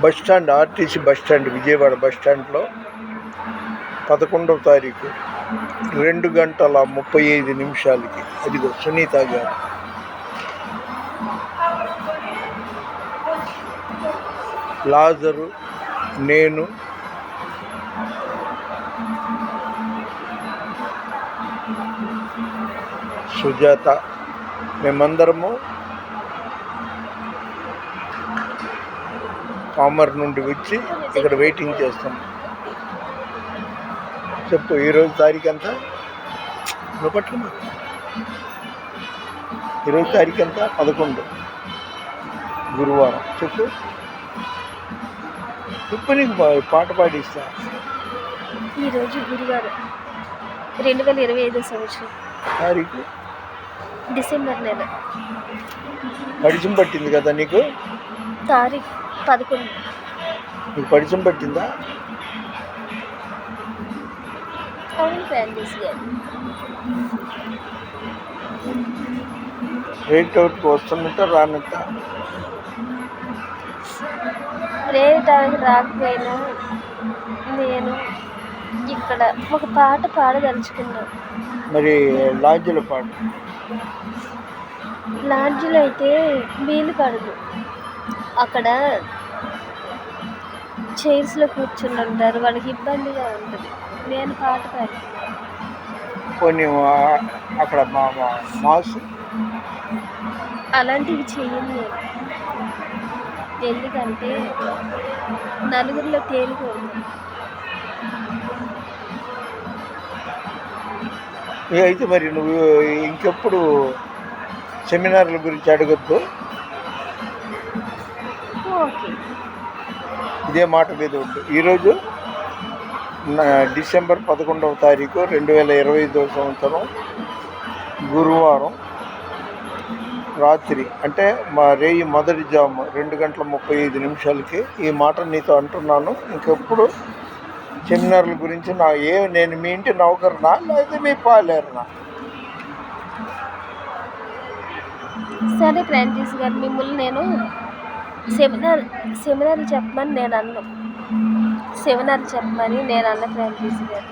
Bus stand RTC bus stand Vijayawada bus స్టాండ్లో పదకొండవ తారీఖు రెండు గంటల ముప్పై ఐదు నిమిషాలకి. అదిగో సునీత గారు. లాజరు నేను సుజాత. మేమందరము పామర్ నుండి వచ్చి ఇక్కడ వెయిటింగ్ చేస్తాం. చెప్పు ఈరోజు తారీఖు ఎంత? నువ్వు పట్టుకున్నా ఈరోజు తారీఖు ఎంత? పదకొండు. గురువారం. చెప్పు. చెప్పు నీకు పాట పాడిస్తా. ఈరోజు గురువారం రెండు వేల ఇరవై ఐదో సంవత్సరం. తారీఖు? డిసెంబర్ నెల. పరిచయం పట్టింది కదా నీకు? తారీఖు. పదకొండు. పరిచయం పట్టిందా? అవును గారు. రేట్ అవుట్కి వస్తున్నట్ట రానట్ట ప్రేరటానికి రాకపోయినా నేను ఇక్కడ ఒక పాట పాడదలుచుకున్నాను మరి లాడ్జ్ల పాట లాడ్జ్లో అయితే వీలు పడదు. అక్కడ చైర్స్లో కూర్చుని ఉంటారు వాళ్ళకి ఇబ్బందిగా ఉంటుంది. నేను పాట పాడుతున్నాను కొన్ని అక్కడ మా మా మాస్ అలాంటివి నేను. ఎందుకంటే నలుగురిలో తేలికూడదు ఏ అయితే మరి నువ్వు ఇంకెప్పుడు సెమినార్ల గురించి అడగద్దు. ఇదే మాట మీద ఉంటుంది ఈరోజు డిసెంబర్ పదకొండవ తారీఖు రెండు వేల ఇరవై ఐదవ సంవత్సరం గురువారం రాత్రి. అంటే మా రేయి మొదటి జాము రెండు గంటల ముప్పై ఐదు నిమిషాలకి ఈ మాట నీతో అంటున్నాను. ఇంకెప్పుడు సెమినార్ల గురించి నా ఏ నేను మీ ఇంటి నౌకరునా? లేదా మీ పాలేరునా? సరే ఫ్రాంచైజ్ గారు మిమ్మల్ని నేను సెమినార్ సెమినార్ చెప్పమని నేను అన్నా. సెమినార్ చెప్పమని నేను అన్న ఫ్రాంచైజ్ గారు.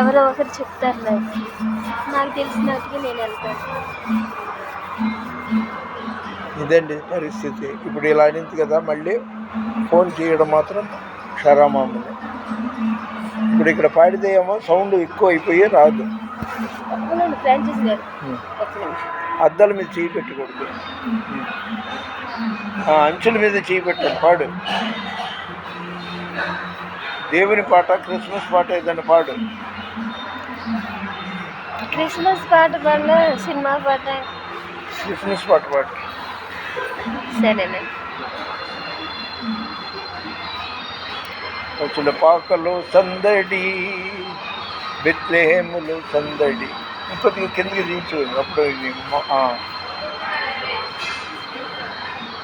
ఎవరో ఒకరు చెప్తారు నాకు. నాకు తెలిసినట్టుగా నేను వెళ్తాను. ఇదండి పరిస్థితి? ఇప్పుడు ఇలా అనింది కదా మళ్ళీ ఫోన్ చేయడం మాత్రం క్షరామామూలు ఇప్పుడు ఇక్కడ పాడితే ఏమో సౌండ్ ఎక్కువ అయిపోయి రాదు ఫ్రాంచైజ్ గారు. అద్దాల మీద చేయి పెట్టకూడదు. ఆ, అంచుల మీద చేయి పెట్టాలి పాడు. దేవుని పాట క్రిస్మస్ పాట ఏదైనా పాడు. క్రిస్మస్ పాట వల్ల సినిమా పాట. క్రిస్మస్ పాట పాడు. సరేనండి వచ్చిన పాకలు సందడి బెత్లేహేములు సందడి. కొద్దిగా కిందకి దించు అప్పుడు ఇది మొ- ఆ.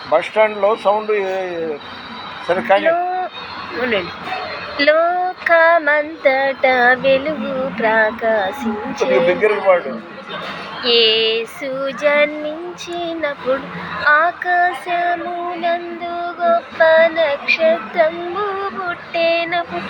బస్ స్టాండ్లో సౌండ్ ఏ- సరే కానీ లో ఉండండి లోకమంతటా వెలుగు ప్రకాశించే యేసు జన్మించినప్పుడు ఆకాశమునందు గొప్ప నక్షత్రము పుట్టేనప్పుడు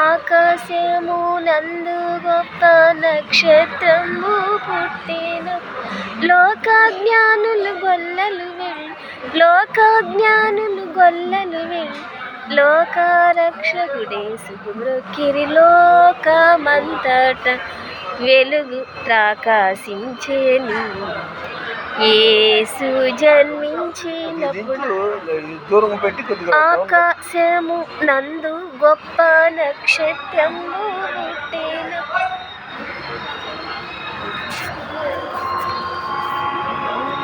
ఆకాశమునందు గొప్ప నక్షత్రము పుట్టేనప్పుడు లోకజ్ఞానులు గొల్లలు వెళ్ళి లోకజ్ఞానులు గొల్లలు వెళ్ళి. లోకరక్షకుడే సుగుమ్రొక్కిరి లోకమంతట వెలుగు ప్రకాశించేను. యేసు జన్మించినప్పుడు. ఆకాశము నందు గొప్ప నక్షత్రము.